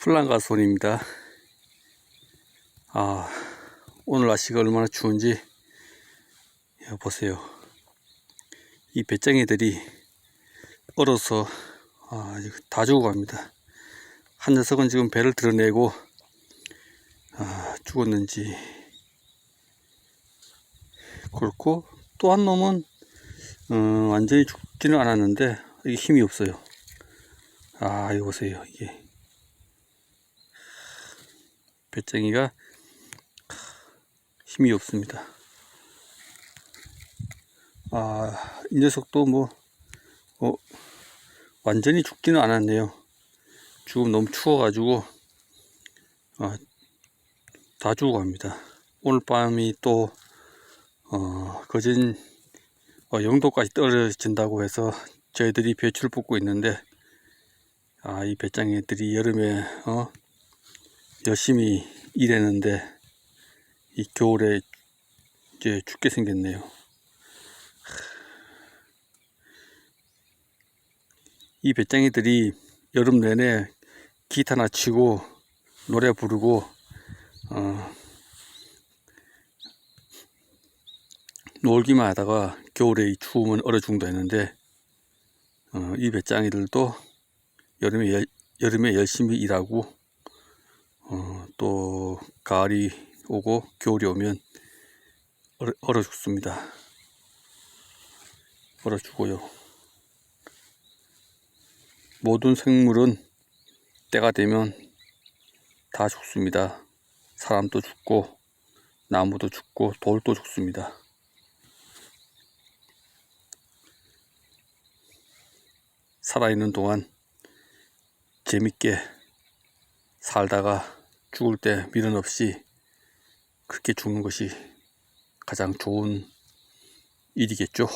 플랑가손입니다. 아, 오늘 날씨가 얼마나 추운지 야, 보세요. 이 배짱이들이 얼어서 아, 다 죽어갑니다. 한 녀석은 지금 배를 드러내고 아, 죽었는지 그렇고 또 한 놈은 어, 완전히 죽지는 않았는데 힘이 없어요. 아, 이거 보세요. 이게 배짱이가 힘이 없습니다. 아, 이 녀석도 뭐, 어, 완전히 죽지는 않았네요. 지금 너무 추워가지고, 아, 다 죽어갑니다. 오늘 밤이 또, 어, 거진, 어, 영도까지 떨어진다고 해서 저희들이 배추를 뽑고 있는데, 아, 이 배짱이들이 여름에, 어, 열심히 일했는데 이 겨울에 이제 죽게 생겼네요. 이 배짱이들이 여름 내내 기타나 치고 노래 부르고 어, 놀기만 하다가 겨울에 이 추우면 얼어 죽는다 했는데 어, 이 배짱이들도 여름에 열- 여름에 열심히 일하고 어, 또 가을이 오고 겨울이 오면 얼어, 얼어 죽습니다. 얼어 죽어요. 모든 생물은 때가 되면 다 죽습니다. 사람도 죽고 나무도 죽고 돌도 죽습니다. 살아있는 동안 재밌게 살다가 죽을 때 미련 없이 그렇게 죽는 것이 가장 좋은 일이겠죠.